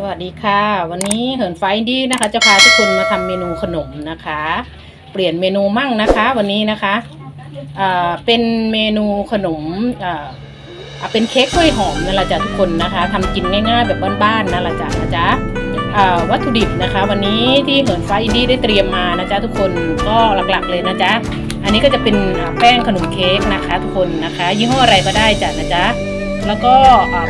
สวัสดีค่ะ วันนี้เหินไฟดี้นะคะ จะพาทุกคนมาทำเมนูขนมนะคะ เปลี่ยนเมนูมั่งนะคะ วันนี้นะคะอ่าเป็นเมนูขนมอ่อเป็นเค้กกล้วยหอมนั่นแหละจ้ะทุกคนนะคะทำกินง่ายๆแบบบ้านๆนั่นแหละจ้ะนะจ๊ะอ่าวัตถุดิบนะคะ วันนี้ที่เหินไฟดี้ได้เตรียมมานะจ๊ะทุกคนก็หลักๆเลยนะจ๊ะอันนี้ก็จะเป็นแป้งขนมเค้กนะคะ ทุกคนนะคะ ยี่ห้ออะไรก็ได้จ้ะนะจ๊ะ แล้วก็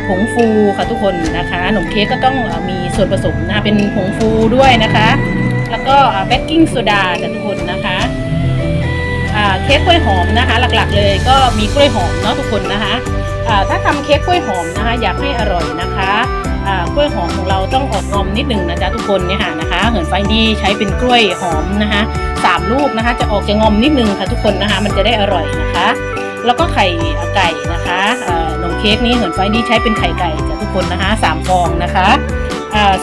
ผงฟูค่ะทุกคนนะคะขนมเค้กก็ต้องอมีส่วนผสมนะคะเป็นผงฟูด้วยนะคะ แล้วก็เบกกิ้งโซดาจ้ะทุกคนนะคะเค้กกล้วยหอมนะคะ หลักๆ เลยก็มีกล้วยหอมเนาะทุกคนนะคะถ้าทำเค้กกล้วยหอมนะคะ อยากให้อร่อยนะคะกล้วยหอมของเราต้องออกงอมนิดหนึ่งนะจ๊ะทุกคนเนี่ยค่ะนะคะเหินไฟดีใช้เป็นกล้วยหอมนะคะสามลูกนะคะ จะออกจะงอมนิดนึงค่ะทุกคนนะคะ มันจะได้อร่อยนะคะ แล้วก็ไข่ไก่นะคะขนมเค้กนี้เหินไฟนี่ใช้เป็นไข่ไก่จากทุกคนนะคะสามฟองนะคะ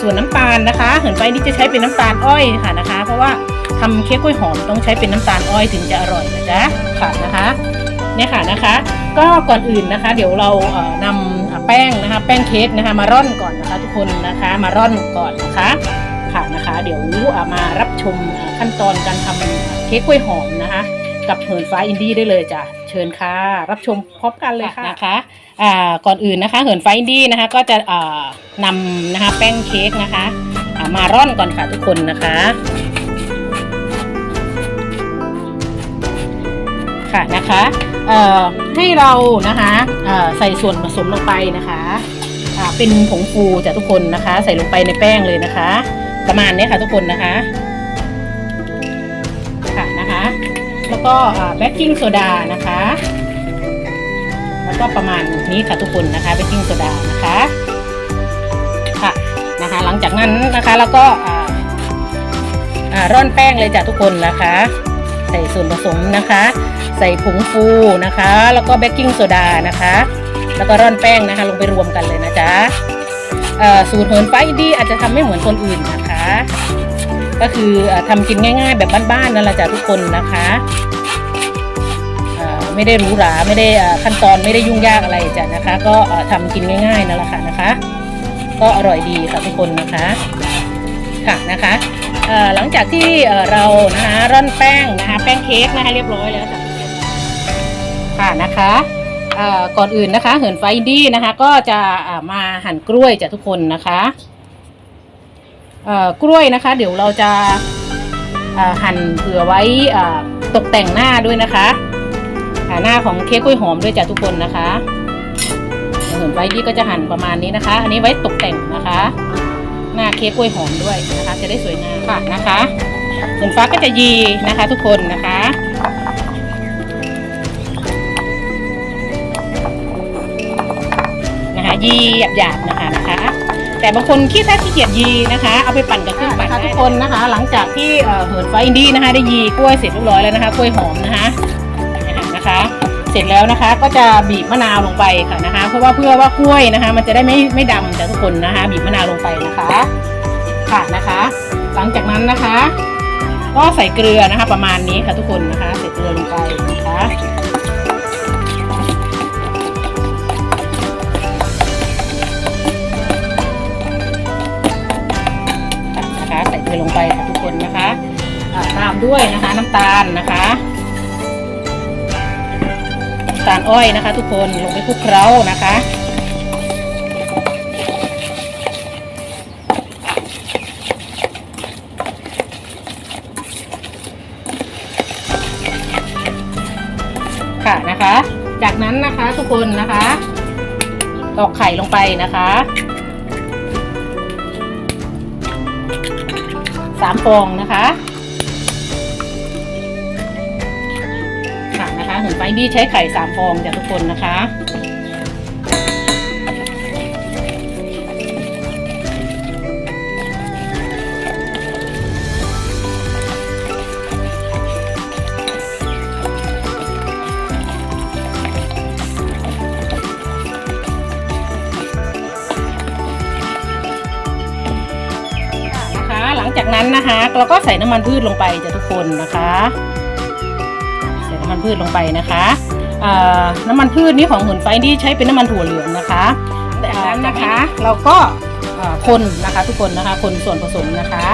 ส่วนน้ำตาลนะคะ เหินไฟนี่จะใช้เป็นน้ำตาลอ้อยค่ะนะคะ เพราะว่าทำเค้กกล้วยหอมต้องใช้เป็นน้ำตาลอ้อยถึงจะอร่อยนะจ๊ะค่ะนะคะเนี่ยค่ะนะคะ ก็ก่อนอื่นนะคะ เดี๋ยวเราเอ่อนำอ่าแป้งนะคะแป้งเค้กนะคะ มาร่อนก่อนนะคะ ทุกคนนะคะมาร่อนก่อนนะคะค่ะนะคะ เดี๋ยวมารับชมขั้นตอนการทำเค้กกล้วยหอมนะคะ กับเหินฟ้าอินดี้ได้เลยจ้ะเชิญค่ะ รับชมพร้อมกันเลยค่ะนะคะอ่าก่อนอื่นนะคะเหินฟ้าอินดี้นะคะก็จะอ่านำนะคะแป้งเค้กนะคะมาร่อนก่อนค่ะทุกคนนะคะค่ะนะคะเอ่อให้เรานะคะเอ่อใส่ส่วนผสมลงไปนะคะอ่าเป็นผงฟูจ้ะทุกคนนะคะ ใส่ลงไปในแป้งเลยนะคะ ประมาณนี้ค่ะทุกคนนะคะ ก็เบกกิ้งโซดานะคะ แล้วก็ประมาณนี้ค่ะทุกคนนะคะเบกกิ้งโซดานะคะค่ะนะคะหลังจากนั้นนะคะแล้วก็ร่อนแป้งเลยจ้ะทุกคนนะคะ ใส่ส่วนผสมนะคะ ใส่ผงฟูนะคะ แล้วก็เบกกิ้งโซดานะคะ แล้วก็ร่อนแป้งนะคะ ลงไปรวมกันเลยนะจ๊ะสูตรเหินไฟดีอาจจะทำไม่เหมือนคนอื่นนะคะ ก็คือเอ่อทำกินง่าย ๆ แบบบ้านๆนั่นแหละจ้ะทุกคนนะคะอ่อไม่ได้หรูหราไม่ได้อ่อขั้นตอนไม่ได้ยุ่งยากอะไรจ้ะนะคะ ก็เอ่อทำกินง่ายๆนั่นแหละค่ะนะคะ ก็อร่อยดีค่ะทุกคนนะคะค่ะนะคะอ่อหลังจากที่เรานะคะร่อนแป้งนะคะแป้งเค้กนะคะเรียบร้อยแล้วจ้ะค่ะนะคะอ่อก่อนอื่นนะคะ เหินไฟดี้นะคะ ก็จะมาหั่นกล้วยจ้ะทุกคนนะคะ กล้วยนะคะ เดี๋ยวเราจะหั่นเผื่อไว้ตกแต่งหน้าด้วยนะคะหน้าของเค้กกล้วยหอมด้วยจ้ะทุกคนนะคะเดี๋ยวเห็นไว้ที่ก็จะหั่นประมาณนี้นะคะ อันนี้ไว้ตกแต่งนะคะ หน้าเค้กกล้วยหอมด้วยนะคะ จะได้สวยงามค่ะนะคะฝนฟ้าก็จะยีนะคะ ทุกคนนะคะนะคะยีหยาบๆนะคะนะคะ แต่บางคนขี้ถ้าขี้เกียจยีนะคะ เอาไปปั่นกับเครื่องปั่นได้ทุกคนนะคะ หลังจากที่เอ่อเหินไฟอินดี้นะคะ ได้ยีกล้วยเสร็จเรียบร้อยแล้วนะคะกล้วยหอมนะคะนะคะ เสร็จแล้วนะคะก็จะบีบมะนาวลงไปค่ะนะคะ เพราะว่าเพื่อว่ากล้วยนะคะ มันจะได้ไม่ไม่ดำจ้ะทุกคนนะคะ บีบมะนาวลงไปนะคะค่ะนะคะ หลังจากนั้นนะคะ ก็ใส่เกลือนะคะ ประมาณนี้ค่ะทุกคนนะคะ ใส่เกลือลงไปนะคะนะคะ ด้วยนะคะน้ำตาลนะคะน้ำตาลอ้อยนะคะ ทุกคนลงไปคลุกเคล้านะคะค่ะนะคะ จากนั้นนะคะทุกคนนะคะตอกไข่ลงไปนะคะสามฟองนะคะ นะคะเห็นไฟดี้ใช้ไข่สามฟองจากทุกคนนะคะนะคะหลังจากนั้นนะคะเราก็ใส่น้ำมันพืชลงไปจ้ะทุกคนนะคะ น้ำมันพืชลงไปนะคะเอ่อน้ำมันพืชนี้ของหุ่นไฟนี่ใช้เป็นน้ำมันถั่วเหลืองนะคะแต่จากนั้นนะคะเราก็อ่าคนนะคะทุกคนนะคะคนส่วนผสมนะคะ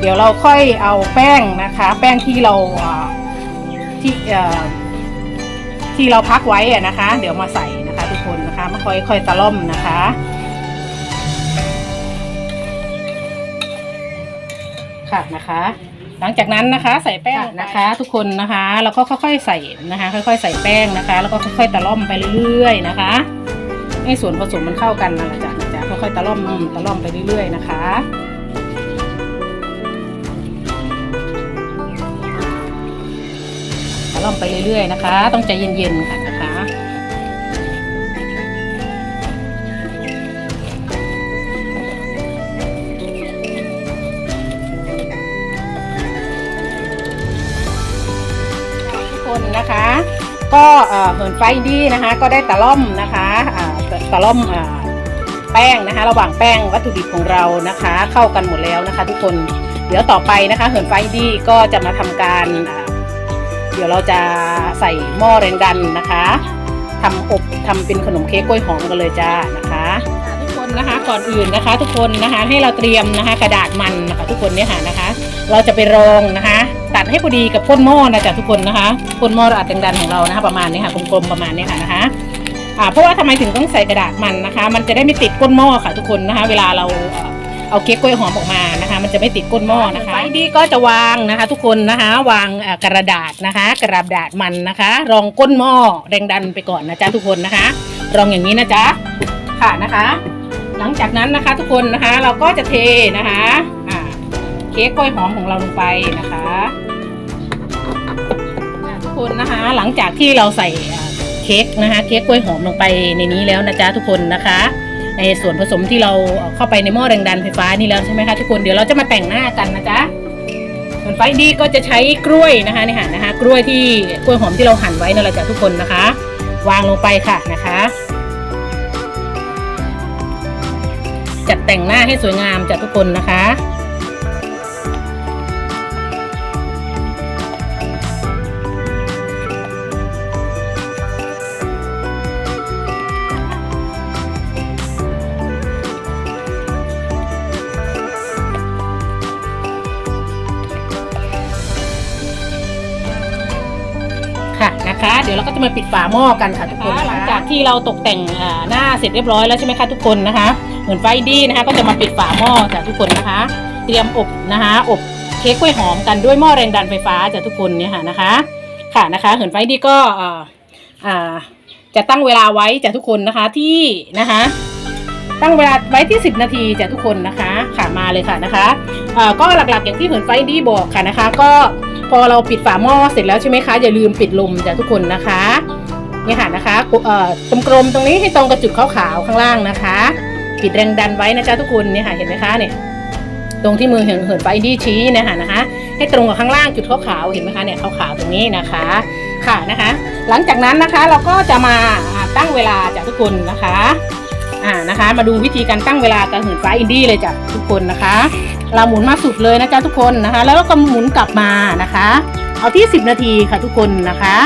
เดี๋ยวเราค่อยเอาแป้งนะคะ แป้งที่เราอ่าที่เอ่อที่เราพักไว้อะนะคะ เดี๋ยวมาใส่นะคะทุกคนนะคะมาค่อยค่อยตะล่อมนะคะค่ะนะคะ หลังจากนั้นนะคะ ใส่แป้งนะคะ ทุกคนนะคะแล้วก็ค่อยๆใส่นะคะ ค่อย ๆ ใส่แป้งนะคะ แล้วก็ค่อยๆตะล่อมไปเรื่อยๆนะคะ ให้ส่วนผสมมันเข้ากันนะจ๊ะจ๊ะค่อยๆตะล่อมตะล่อมไปเรื่อยๆนะคะตะล่อมไปเรื่อยๆนะคะ ต้องใจเย็นๆค่ะ ก็เอ่อเหินไฟดีนะคะ ก็ได้ตะล่อมนะคะอ่าตะตะล่อมอแป้งนะคะ ระหว่างแป้งวัตถุดิบของเรานะคะ เข้ากันหมดแล้วนะคะ ทุกคนเดี๋ยวต่อไปนะคะเหินไฟดีก็จะมาทำการเดี๋ยวเราจะใส่หม้อแรงดันนะคะทำอบทำเป็นขนมเค้กกล้วยหอมกันเลยจ้านะคะทุกคนนะคะก่อนอื่นนะคะ ทุกคนนะคะให้เราเตรียมนะคะ กระดาษมันนะคะ ทุกคนเนี่ยค่ะนะคะ เราจะไปรองนะคะ ดให้พอดีกับก้นหม้อนะจ๊ะทุกคนนะคะก้นหม้ออัดดันๆของเรานะคะ ประมาณนี้ค่ะกลมๆประมาณนี้ค่ะนะคะอ่าเพราะว่าทำไมถึงต้องใส่กระดาษมันนะคะ มันจะได้ไม่ติดก้นหม้อค่ะทุกคนนะคะ เวลาเราเอาเค้กกล้วยหอมออกมานะคะ มันจะไม่ติดก้นหม้อนะคะไฟดีก็จะวางนะคะ ทุกคนนะคะ วางกระดาษนะคะ กระดาษมันนะคะ รองก้นหม้อแรงดันไปก่อนนะจ๊ะทุกคนนะคะ รองอย่างนี้นะจ๊ะค่ะนะคะ หลังจากนั้นนะคะทุกคนนะคะเราก็จะเทนะคะเค้กกล้วยหอมของเราลงไปนะคะ คนนะคะหลังจากที่เราใส่เค้กนะคะเค้กกล้วยหอมลงไปในนี้แล้วนะจ๊ะทุกคนนะคะ ในส่วนผสมที่เราเข้าไปในหม้อแรงดันไฟฟ้านี่แล้วใช่ไหมคะทุกคนเดี๋ยวเราจะมาแต่งหน้ากันนะจ๊ะส่วนไฟดีก็จะใช้กล้วยนะคะในี่ค่ะนะคะ กล้วยที่กล้วยหอมที่เราหั่นไว้นั่นแหละจ้ะทุกคนนะคะ วางลงไปค่ะนะคะ จัดแต่งหน้าให้สวยงามจ้ะทุกคนนะคะ นะคะ เดี๋ยวเราก็จะมาปิดฝาหม้อกันค่ะทุกคนหลังจากที่เราตกแต่งอ่าหน้าเสร็จเรียบร้อยแล้วใช่ไหมคะทุกคนนะคะ เหมือนไฟดีนะคะ ก็จะมาปิดฝาหม้อจ้ะทุกคนนะคะ เตรียมอบนะคะ อบเค้กกล้วยหอมกันด้วยหม้อแรงดันไฟฟ้าจ้ะทุกคนเนี่ยค่ะนะคะ ค่ะนะคะเหินไฟดีก็อ่าอ่าจะตั้งเวลาไว้จ้ะทุกคนนะคะที่นะคะตั้งเวลาไว้ที่ 10 นาทีจ้ะทุกคนนะคะค่ะมาเลยค่ะนะคะอ่าก็หลักๆอย่างที่เหินไฟดีบอกค่ะนะคะ ก็ พอเราปิดฝาหม้อเสร็จแล้วใช่ไหมคะอย่าลืมปิดลมจ้ะทุกคนนะคะนี่ค่ะนะคะเอ่อกลมตรงนี้ให้ตรงกับจุดขาวๆข้างล่างนะคะ ปิดแรงดันไว้นะจ๊ะทุกคนเนี่ยค่ะเห็นไหมคะเนี่ยตรงที่มือเหินเหินไฟดีชี้นะคะนะคะ ให้ตรงกับข้างล่างจุดขาวๆเห็นไหมคะเนี่ยขาวๆตรงนี้นะคะค่ะนะคะ หลังจากนั้นนะคะเราก็จะมาอ่าตั้งเวลาจ้ะทุกคนนะคะอ่านะคะ มาดูวิธีการตั้งเวลาการเหินไฟอินดี้เลยจ้ะทุกคนนะคะ เราหมุนมาสุดเลยนะจ๊ะทุกคนนะคะ แล้วก็หมุนกลับมานะคะ เอาที่ 10 นาทีค่ะทุกคนนะคะ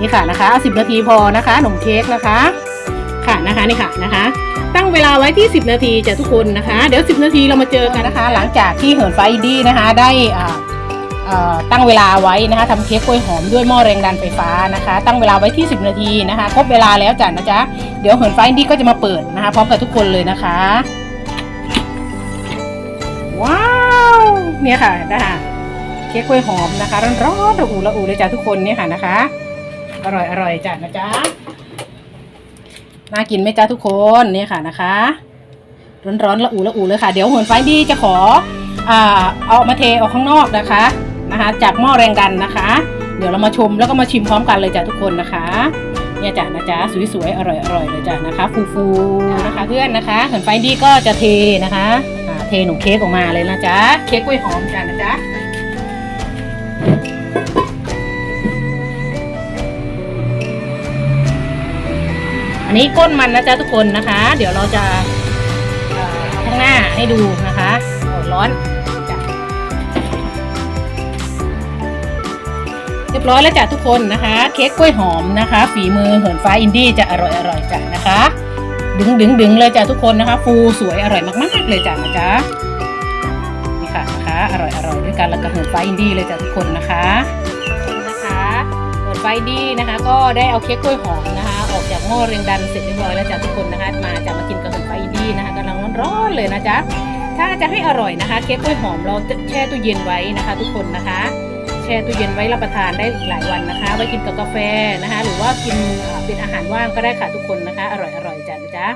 นี่ค่ะนะคะเอา10 นาทีพอนะคะขนมเค้กนะคะ ค่ะนะคะนี่ค่ะนะคะ ตั้งเวลาไว้ที่ 10 นาทีจ้ะทุกคนนะคะ เดี๋ยว 10 นาทีเรามาเจอกันนะคะ หลังจากที่เหินไฟดีนะคะ ได้อ่าอ่อตั้งเวลาไว้นะคะทำเค้กกล้วยหอมด้วยหม้อแรงดันไฟฟ้านะคะ ตั้งเวลาไว้ที่ 10 นาทีนะคะ ครบเวลาแล้วจ้ะนะจ๊ะ เดี๋ยวเหินไฟดีก็จะมาเปิดนะคะ พร้อมกับทุกคนเลยนะคะ เนี่ยค่ะนะคะเค้กกล้วยหอมนะคะร้อนๆระอุระอุเลยจ้ะทุกคนเนี่ยค่ะนะคะ อร่อยอร่อยจ้ะนะจ๊ะน่ากินไหมจ๊ะทุกคนเนี่ยค่ะนะคะร้อนๆระอุระอุเลยค่ะ เดี๋ยวหัวไฟดีจะขอเอามาเทออกข้างนอกนะคะนะคะ จากหม้อแรงดันนะคะ เดี๋ยวเรามาชมแล้วก็มาชิมพร้อมกันเลยจ้ะทุกคนนะคะ เนี่ยจ้ะนะจ๊ะสวยๆอร่อยๆเลยจ้ะนะคะฟูๆนะคะ เพื่อนนะคะหัวไฟดีก็จะเทนะคะ หนูเค้กออกมาเลยนะจ๊ะ เค้กกล้วยหอมจ้ะนะจ๊ะอันนี้ก้นมันนะจ๊ะทุกคนนะคะ เดี๋ยวเราจะข้างหน้าให้ดูนะคะร้อนเรียบร้อยแล้วจ้ะทุกคนนะคะ เค้กกล้วยหอมนะคะ ฝีมือเหินฟ้าอินดี้จะอร่อยอร่อยจ้ะนะคะ ดึงดึงดึงเลยจ้ะทุกคนนะคะ ฟูสวยอร่อยมากๆเลยจ้ะนะจ๊ะนี่ค่ะนะคะอร่อยอร่อยด้วยกันแล้วก็เหินไฟอินดี้เลยจ้ะทุกคนนะคะนะคะเหินไฟดีนะคะ ก็ได้เอาเค้กกล้วยหอมนะคะ ออกจากหม้อเรียงดันเสร็จเรียบร้อยแล้วจ้ะทุกคนนะคะ มาจะมากินกับเหินไฟอินดี้นะคะกำลังร้อนๆเลยนะจ๊ะถ้าจะให้อร่อยนะคะ เค้กกล้วยหอมเราแช่ตู้เย็นไว้นะคะ ทุกคนนะคะ แช่ตู้เย็นไว้รับประทานได้อีกหลายวันนะคะ ไว้กินกับกาแฟนะคะ หรือว่ากินเป็นอาหารว่างก็ได้ค่ะทุกคนนะคะ อร่อยอร่อยจ้ะนะจ๊ะ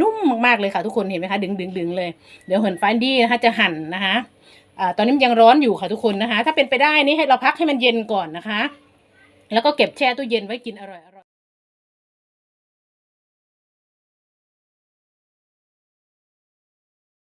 นุ่มมากๆเลยค่ะทุกคนเห็นไหมคะดึงดึงดึงเลยเดี๋ยวเหินฟันดี้นะคะจะหั่นนะคะอตอนนี้มันยังร้อนอยู่ค่ะทุกคนนะคะ ถ้าเป็นไปได้นี่ให้เราพักให้มันเย็นก่อนนะคะ แล้วก็เก็บแช่ตู้เย็นไว้กินอร่อย